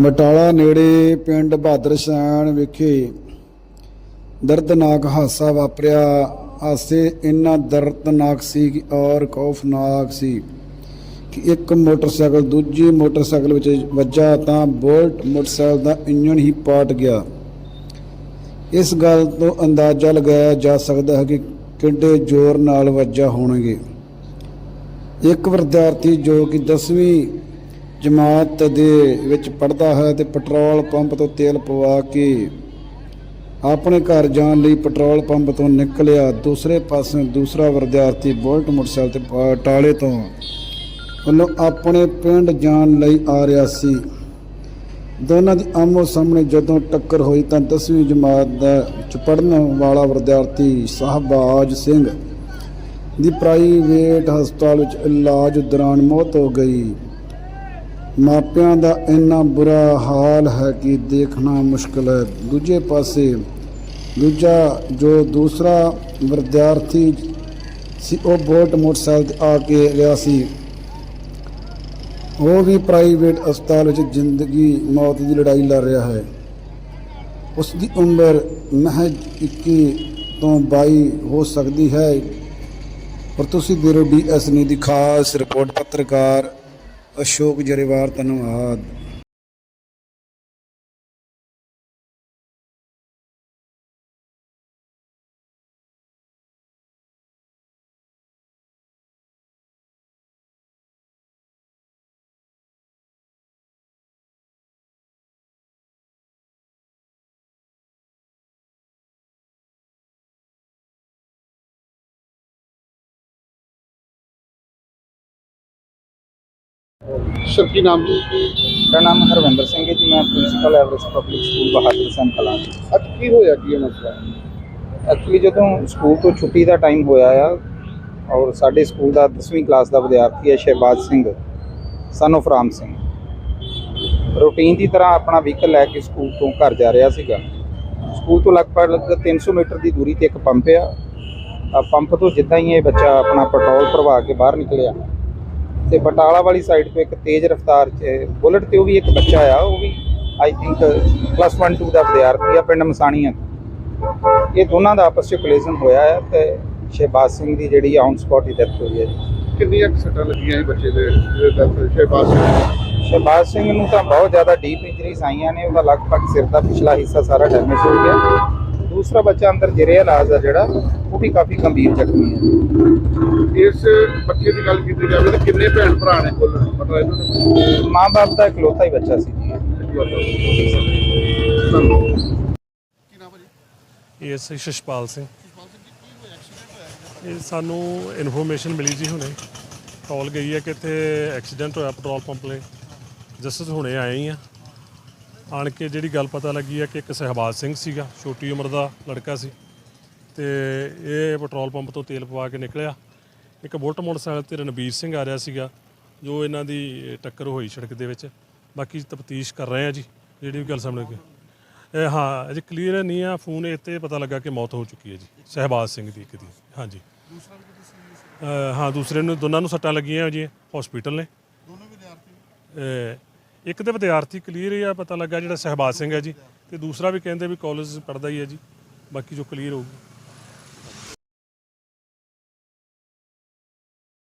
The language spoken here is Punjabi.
ਬਟਾਲਾ ਨੇੜੇ ਪਿੰਡ ਬਹਾਦਰ ਸ਼ਾਨ ਵਿਖੇ ਦਰਦਨਾਕ ਹਾਦਸਾ ਵਾਪਰਿਆ। ਹਾਸੇ ਇੰਨਾ ਦਰਦਨਾਕ ਸੀ ਕਿ ਔਰ ਖੌਫਨਾਕ ਸੀ ਕਿ ਇੱਕ ਮੋਟਰਸਾਈਕਲ ਦੂਜੀ ਮੋਟਰਸਾਈਕਲ ਵਿੱਚ ਵੱਜਾ ਤਾਂ ਬੋਲਟ ਮੋਟਰਸਾਈਕਲ ਦਾ ਇੰਜਣ ਹੀ ਪਾਟ ਗਿਆ। ਇਸ ਗੱਲ ਤੋਂ ਅੰਦਾਜ਼ਾ ਲਗਾਇਆ ਜਾ ਸਕਦਾ ਹੈ ਕਿ ਕਿੰਨੇ ਜ਼ੋਰ ਨਾਲ ਵੱਜਾ ਹੋਣਗੇ। ਇੱਕ ਵਿਦਿਆਰਥੀ ਜੋ ਕਿ 10ਵੀਂ ਜਮਾਤ ਦੇ ਵਿੱਚ ਪੜਦਾ ਹੈ ਤੇ ਪੈਟਰੋਲ ਪੰਪ ਤੋਂ ਤੇਲ ਪਵਾ ਕੇ ਆਪਣੇ ਘਰ ਜਾਣ ਲਈ ਪੈਟਰੋਲ ਪੰਪ ਤੋਂ ਨਿਕਲਿਆ। ਦੂਸਰੇ ਪਾਸੇ ਦੂਸਰਾ ਵਿਦਿਆਰਥੀ ਬੁਲਟ ਮੋਟਰਸਾਈਕਲ ਤੇ ਬਟਾਲੇ ਤੋਂ ਵੱਲੋਂ ਆਪਣੇ ਪਿੰਡ ਜਾਣ ਲਈ ਆ ਰਿਹਾ ਸੀ। ਦੋਨਾਂ ਦੀ ਆਮੋ ਸਾਹਮਣੇ ਜਦੋਂ ਟੱਕਰ ਹੋਈ ਤਾਂ 10ਵੀਂ ਜਮਾਤ ਦਾ ਚ ਪੜ੍ਹਨ ਵਾਲਾ ਵਿਦਿਆਰਥੀ ਸਾਹਿਬਾਜ ਸਿੰਘ ਦੀ ਪ੍ਰਾਈਵੇਟ ਹਸਪਤਾਲ ਵਿੱਚ ਇਲਾਜ ਦੌਰਾਨ ਮੌਤ ਹੋ ਗਈ। ਮਾਪਿਆਂ ਦਾ ਇੰਨਾ ਬੁਰਾ ਹਾਲ ਹੈ ਕਿ ਦੇਖਣਾ ਮੁਸ਼ਕਲ ਹੈ। ਦੂਜੇ ਪਾਸੇ, ਦੂਜਾ ਜੋ ਦੂਸਰਾ ਵਿਦਿਆਰਥੀ ਸੀ, ਉਹ ਬੋਟ ਮੋਟਰਸਾਈਕਲ ਤੇ ਆ ਕੇ ਗਿਆ ਸੀ। ਉਹ ਵੀ ਪ੍ਰਾਈਵੇਟ ਹਸਪਤਾਲ ਵਿੱਚ ਜ਼ਿੰਦਗੀ ਮੌਤ ਦੀ ਲੜਾਈ ਲੜ ਰਿਹਾ ਹੈ। ਉਸ ਦੀ ਉਮਰ ਮਹਿਜ 21 ਤੋਂ 22 ਹੋ ਸਕਦੀ ਹੈ। ਪਰ ਤੁਸੀਂ ਦੇਰੋ ਡੀਐਸ ਨਿਊ ਦੀ ਖਾਸ ਰਿਪੋਰਟ, ਪੱਤਰਕਾਰ ਅਸ਼ੋਕ ਜਰੇਵਾਰ ਧੰਨਵਾਦ ਸਰ ਕੀ ਨਾਮ ਜੀ? ਮੇਰਾ ਨਾਮ ਹਰਵਿੰਦਰ ਸਿੰਘ ਹੈ ਜੀ ਮੈਂ principal average public school Bahadar Singh Kalan ਅੱਜ ਕੀ ਹੋਇਆ ਕੀ ਇਹ ਮਸਲਾ ਐਕਚੁਅਲੀ ਜਦੋਂ ਸਕੂਲ ਤੋਂ ਛੁੱਟੀ ਦਾ ਟਾਈਮ ਹੋਇਆ ਆ ਔਰ ਸਾਡੇ ਸਕੂਲ ਦਾ 10ਵੀਂ ਕਲਾਸ ਦਾ ਵਿਦਿਆਰਥੀ ਹੈ Shahbaz Singh son of Ram Singh. Routine ਦੀ ਤਰ੍ਹਾਂ ਆਪਣਾ ਵਹੀਕਲ ਲੈ ਕੇ ਸਕੂਲ ਤੋਂ ਘਰ ਜਾ ਰਿਹਾ ਸੀਗਾ। ਸਕੂਲ ਤੋਂ ਲਗਭਗ 300 ਮੀਟਰ ਦੀ ਦੂਰੀ ਤੇ ਇੱਕ ਪੰਪ ਆ। ਆ ਪੰਪ ਤੋਂ ਜਿੱਦਾਂ ਹੀ ਇਹ ਬੱਚਾ ਆਪਣਾ ਪੈਟਰੋਲ ਭਰਵਾ ਕੇ ਬਾਹਰ ਨਿਕਲਿਆ ਤੇ ਬਟਾਲਾ ਵਾਲੀ ਸਾਈਡ ਤੋਂ ਇੱਕ ਤੇਜ਼ ਰਫ਼ਤਾਰ 'ਚ ਬੁਲਟ ਤੇ ਉਹ ਵੀ ਇੱਕ ਬੱਚਾ ਆ ਉਹ ਵੀ ਆਈ ਥਿੰਕ ਪਲੱਸ 1 2 ਦਾ ਵਿਦਿਆਰਥੀ ਆ ਪਿੰਡ ਮਸਾਣੀਆਂ ਇਹ ਦੋਨਾਂ ਦਾ ਆਪਸ 'ਚ ਕੋਲੀਜ਼ਨ ਹੋਇਆ ਹੈ ਤੇ ਸ਼ਹਿਬਾਜ਼ ਸਿੰਘ ਦੀ ਜਿਹੜੀ ਔਨ ਸਪੌਟ ਹੀ ਡੈਥ ਹੋਈ ਹੈ ਜੀ। ਕਿੰਨੀਆਂ ਸੱਟਾਂ ਲੱਗੀਆਂ ਸੀ ਬੱਚੇ ਦੇ ਸ਼ਹਿਬਾਜ਼ ਸ਼ਹਿਬਾਜ਼ ਸਿੰਘ ਨੂੰ ਤਾਂ ਬਹੁਤ ਜ਼ਿਆਦਾ ਡੀਪ ਇੰਜਰੀਜ਼ ਆਈਆਂ ਨੇ ਉਹਦਾ ਲਗਭਗ ਸਿਰ ਦਾ ਪਿਛਲਾ ਹਿੱਸਾ ਸਾਰਾ ਡੈਮੇਜ ਹੋ ਗਿਆ। ਦੂਸਰਾ ਬੱਚਾ ਅੰਦਰ ਜਿਹੜੇ ਇਲਾਜ ਆ ਜਿਹੜਾ ਉਹ ਵੀ ਕਾਫੀ ਗੰਭੀਰ ਜ਼ਖਮੀ ਹੈ ਇਸ ਬੱਚੇ ਦੀ ਗੱਲ ਕੀਤੀ ਜਾਵੇ ਤਾਂ ਕਿੰਨੇ ਭੈਣ ਭਰਾ ਨੇ ਕੁੱਲ? ਪਤਾ ਇਹਨਾਂ ਨੂੰ ਮਾਂ-ਬਾਪ ਦਾ ਇਕਲੌਤਾ ਹੀ ਬੱਚਾ ਸੀ। ਜੀ ਕੀ ਨਾਮ ਹੈ ਜੀ? ਇਹ ਸੀ ਸ਼ਸ਼ਪਾਲ ਸਿੰਘ। ਇਹ ਸਾਨੂੰ ਇਨਫੋਰਮੇਸ਼ਨ ਮਿਲੀ ਜੀ ਹੁਣੇ। ਕਾਲ ਗਈ ਹੈ ਕਿ ਇੱਥੇ ਐਕਸੀਡੈਂਟ ਹੋਇਆ ਪੈਟਰੋਲ ਪੰਪ ਲਈ ਜਸਟ ਹੁਣੇ ਆਏ ਹੀ ਆ। ਆਣ ਕੇ ਜਿਹੜੀ ਗੱਲ ਪਤਾ ਲੱਗੀ ਹੈ ਕਿ ਇੱਕ ਸਹਿਬਾਜ਼ ਸਿੰਘ ਸੀਗਾ ਛੋਟੀ ਉਮਰ ਦਾ ਲੜਕਾ ਸੀ। ਤੇ ਇਹ ਪੈਟਰੋਲ ਪੰਪ ਤੋਂ ਤੇਲ ਪਵਾ ਕੇ ਨਿਕਲਿਆ। ਇੱਕ ਬੁਲਟ ਮੋਟਰਸਾਈਕਲ ਤੇ ਰਣਬੀਰ ਸਿੰਘ ਆ ਰਿਹਾ ਸੀਗਾ, ਜੋ ਇਹਨਾਂ ਦੀ ਟੱਕਰ ਹੋਈ ਸੜਕ ਦੇ ਵਿੱਚ। ਬਾਕੀ ਤਫਤੀਸ਼ ਕਰ ਰਹੇ ਆ ਜੀ, ਜਿਹੜੀ ਵੀ ਗੱਲ ਸਾਹਮਣੇ ਆਈ ਇਹ ਹਾਂ, ਅਜੇ ਕਲੀਅਰ ਨਹੀਂ ਆ, ਫੋਨ ਇੱਥੇ ਪਤਾ ਲੱਗਾ ਕਿ ਮੌਤ ਹੋ ਚੁੱਕੀ ਹੈ ਜੀ, ਸਹਿਬਾਜ਼ ਸਿੰਘ ਦੀ ਇੱਕ ਦੀ, ਹਾਂਜੀ। ਅਹ, ਹਾਂ, ਦੂਸਰੇ ਨੂੰ, ਦੋਨਾਂ ਨੂੰ ਸੱਟਾਂ ਲੱਗੀਆਂ ਜੀ ਹਸਪੀਟਲ ਨੇ। ਦੋਨੋਂ ਵਿਦਿਆਰਥੀ ਇੱਕ ਦੇ ਵਿਦਿਆਰਥੀ ਕਲੀਅਰ ਹੀ ਆ, ਪਤਾ ਲੱਗਾ ਜਿਹੜਾ ਸਹਿਬਾਜ਼ ਸਿੰਘ ਹੈ ਜੀ, ਤੇ ਦੂਸਰਾ ਵੀ ਕਹਿੰਦੇ ਵੀ ਕਾਲਜ ਪੜਦਾ ਹੀ ਹੈ ਜੀ, ਬਾਕੀ ਜੋ ਕਲੀਅਰ ਹੋਊਗੀ।